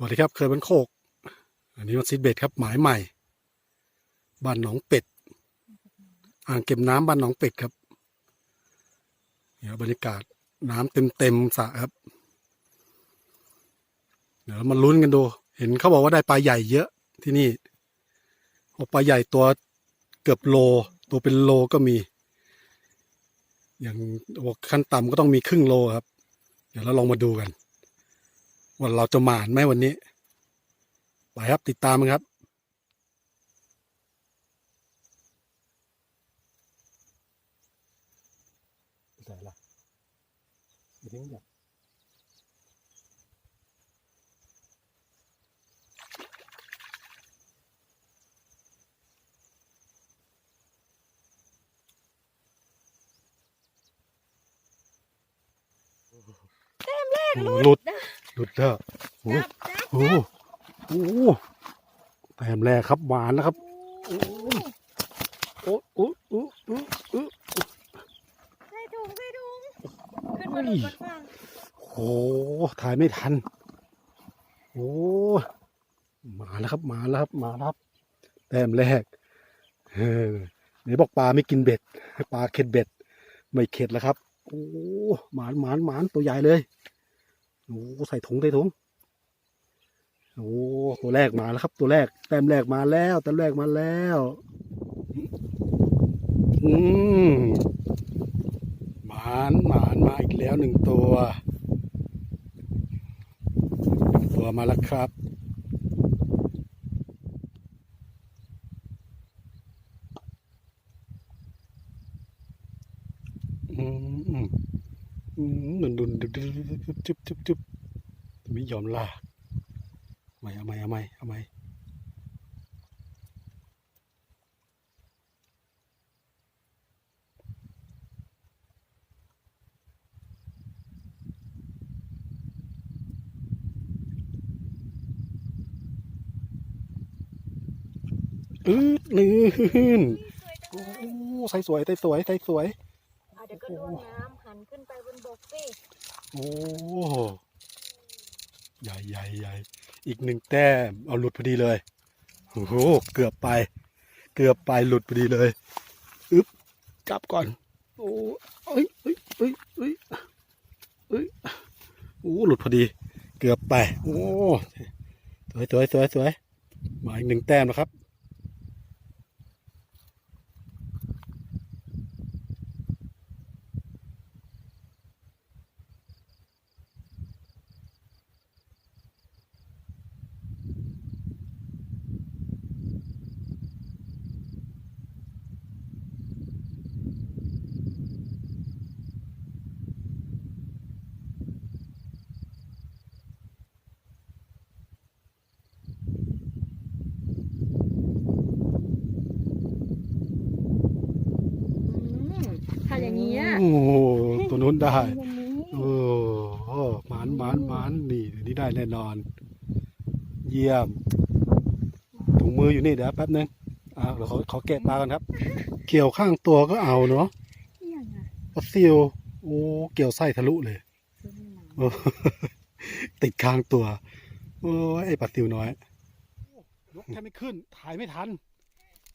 สวัสดีครับเคยบันโคก อันนี้มันซิดเบดครับ หมายใหม่บ้านหนองเป็ด อ่างเก็บน้ำบ้านหนองเป็ดครับเนี่ยบรรยากาศน้ำเต็มเต็มสระครับ เดี๋ยวมาลุ้นกันดู เห็นเขาบอกว่าได้ปลาใหญ่เยอะที่นี่ปลาใหญ่ตัวเกือบโล ตัวเป็นโลก็มี อย่างขั้นต่ำก็ต้องมีครึ่งโลครับ เดี๋ยวเราลองมาดูกัน ว่าเราจะหมานไหมวันนี้ ไปครับติดตามกันครับใส่ละไม่ทิ้งแบบหลุด หลุดแล้วโอ้โหโอ้โหแต้มแรกครับหวานแล้วครับโอ้โอ้โอ้โอ้โอ้โอ้ใส่ถุงใส่ถุงขึ้นมาดูบนฝั่งโหถ่ายไม่ทัน โอ้มาแล้วครับมาแล้วครับมาแล้วครับแต้มแรกเออไหนบอกปลาไม่กินเบ็ดปลาเข็ดเบ็ด ไม่เข็ดแล้วครับ โอ้หมานหมานหมานตัวใหญ่เลย โอ้ใส่ถุงใส่ถุงโอ้ตัวแรกมาแล้วครับ ตัวแรกแต้มแรกมาแล้วแต้มแรกมาแล้วอืมหมานหมานมาอีกแล้วหนึ่งตัวตัวมาแล้วครับอืม มอืมดุนดุนดุนดุนดุนจุ๊บจุ๊บจุ๊บไม่ยอมลากเอาไหมเอาไหมเอาไหมเอาไหมอืดลื่นโอ้ใส่สวยใส่สวยใส่สวยเดี๋ยวก็ลวนน้ำ หันขึ้นไปบนบกสิโอ้ใหญ่ใหญ่ใหญ่อีกหนึ่งแต้มเอาหลุดพอดีเลยโอ้โหเกือบไป เกือบไปหลุดพอดีเลยอึ๊บจับก่อนโอ้เอ้ยเอ้ยเอ้ยเอ้ยเอ้ยโอ้หลุดพอดี เกือบไป โอ้สวยสวยสวยสวยมาอีกหนึ่งแต้มนะครับ อืม ถ้าอย่างนี้อะโอ้โหตัวนู้นได้ อย่างนี้โอ้โหหมานหมานหมานนี่เดี๋ยวนี้ได้แน่นอน เยี่ยมถุงมืออยู่นี่เดี๋ยวแป๊บนึงอ่าเดี๋ยวขอขอแกะปลากันครับ เกี่ยวข้างตัวก็เอาเนาะเอี่ยงอะปลาซิวโอ้เกี่ยวไส้ทะลุเลย ซื้อให้หมาโอ้ ติดข้างตัว โอ้ยไอปลาซิวน้อย ยกแค่ไม่ขึ้น ถ่ายไม่ทัน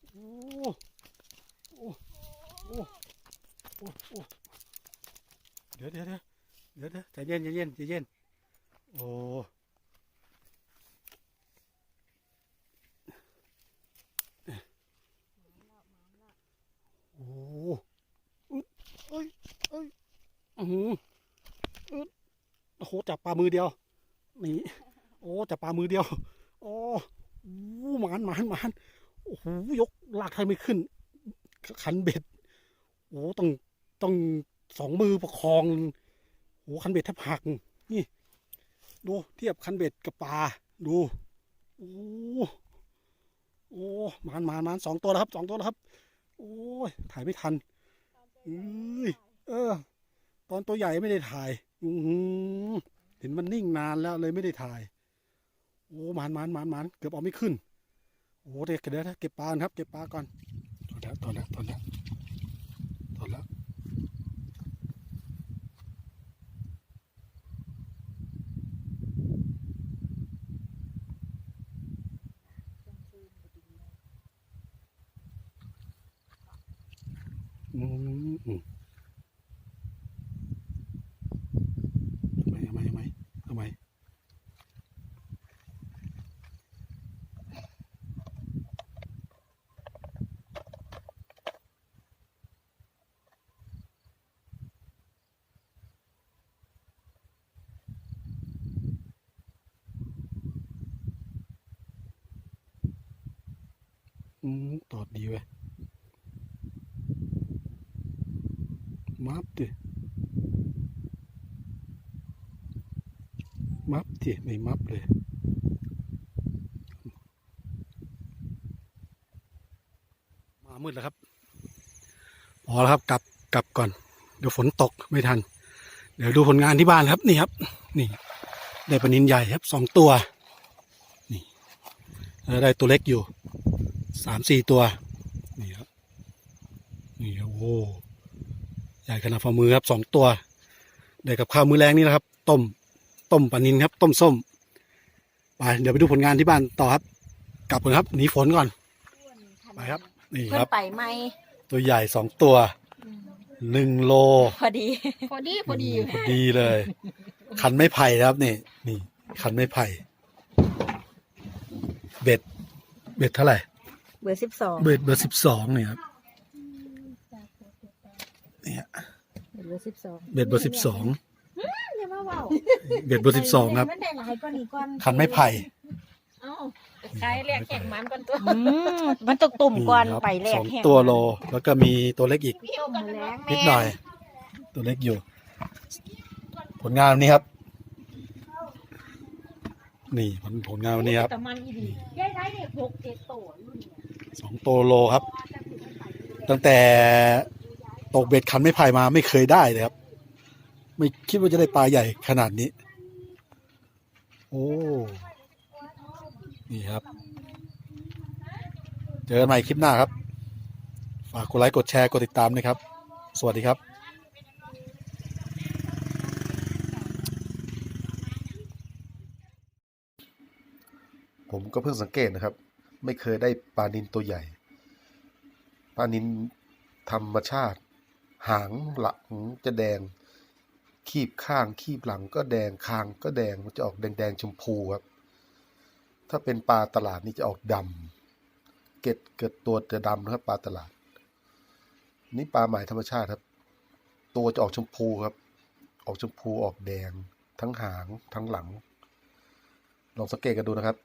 โอ้โอ้โอ้โอ้โอ้เดี๋ยวเดี๋ยวเดี๋ยวเดี๋ยวเดี๋ยวใจเย็นใจเย็นใจเย็นโอ้โอ้อึดเอ้ยเอ้ยอืออึดโอ้โหจับปลามือเดียวนี่โอ้จับปลามือเดียวโอ้โหมานหมานหมานโอ้โหยกลากใครไม่ขึ้น ขันเบ็ดโอ้ต้อง ต้องสองมือประคองโอ้คันเบ็ดแทบหักนี่ ดูเทียบคันเบ็ดกับปลาดูโอ้โอ้มานมานมานสองตัวแล้วครับสองตัวแล้วครับ โอ้ยถ่ายไม่ทันเอ้ยเออ ตอนตัวใหญ่ไม่ได้ถ่ายอือหือเห็นมันนิ่งนานแล้วเลยไม่ได้ถ่าย โอ้มานมานมานมานเกือบเอาไม่ขึ้นโอ้เด็กเดี๋ยวนะเก็บปลาครับ เก็บปลาก่อนตอนแล้วตอนแล้วตอนแล้วตอนแล้ว อืมอืมเอาไมเอาไมเอาไมเอาไหมอืมตอดดีเว้ย มับดิมับดิไม่มับเลยมา มืดแล้วครับ พอแล้วครับ กลับ กลับก่อน เดี๋ยวฝนตกไม่ทัน เดี๋ยวดูผลงานที่บ้านครับ นี่ครับ นี่ ได้ปลานินใหญ่ครับสองตัว นี่แล้วได้ตัวเล็กอยู่สามสี่ตัว นี่ครับ นี่โอ้ ใหญ่ขนาดฝ่ามือครับสองตัวได้กับข้าวมื้อแรงนี่นะครับ ต้มต้มปลานินครับ ต้มส้มไปเดี๋ยวไปดูผลงานที่บ้านต่อครับ กลับก่อนครับหนีฝนก่อนไปครับนี่เพื่คอรับนไปไหมตัวใหญ่สองตัวหนึ่งโลพอดี พอดีพอดีพอดีเลย คันไม่ไผ่นะครับนี่นี่ คันไม่ไผ่ เบ็ด เบ็ดเท่าไหร่ เบอร์สิบสองเบ็ดเบอร์สิบสองเนี่ยครับเนี่ย เบอ ร์สิบสองเบ็ดเบอร์สิบสองอย่ามาเว้าเบ็ดเบอร์สิบสองครับมันได้หลายกว่านี้ก่อนคันไม่ไผ่ เอ้าขายแลกแข่งมันกันตัวอืมมันต้องตุ่มก่อนครับไปแรกสองแห้งตัวโล แล้วก็มีตัวเล็กอีกต้มมาแรงนิดหน่อย ตัวเล็กอยู่ ผลงานวันนี้ครับ นี่ผลผลงานวันนี้ครับแต่มันอีดียายได้เด็กหกเจ็ดโตรุ่นเนี่ยสองตัวโลครับ ตั้งแต่ ตกเบ็ดคันไม่ไผ่มาไม่เคยได้เลยครับ ไม่คิดว่าจะได้ปลาใหญ่ขนาดนี้ โอ้นี่ครับ เจอกันใหม่คลิปหน้าครับ ฝากกดไลค์กดแชร์กดติดตามนะครับ สวัสดีครับผมก็เพิ่งสังเกตนะครับ ไม่เคยได้ปลานินตัวใหญ่ปลานินธรรมชาติ หางหลังจะแดง คีบข้างคีบหลังก็แดงคางก็แดงมันจะออกแดงแดงๆชมพูครับ ถ้าเป็นปลาตลาดนี่จะออกดำเกล็ดเกิดตัวจะดำนะครับปลาตลาด นี่ปลาใหมายธรรมชาติครับ ตัวจะออกชมพูครับ ออกชมพูออกแดง ทั้งหางทั้งหลัง ลองสังเกตกันดูนะครับ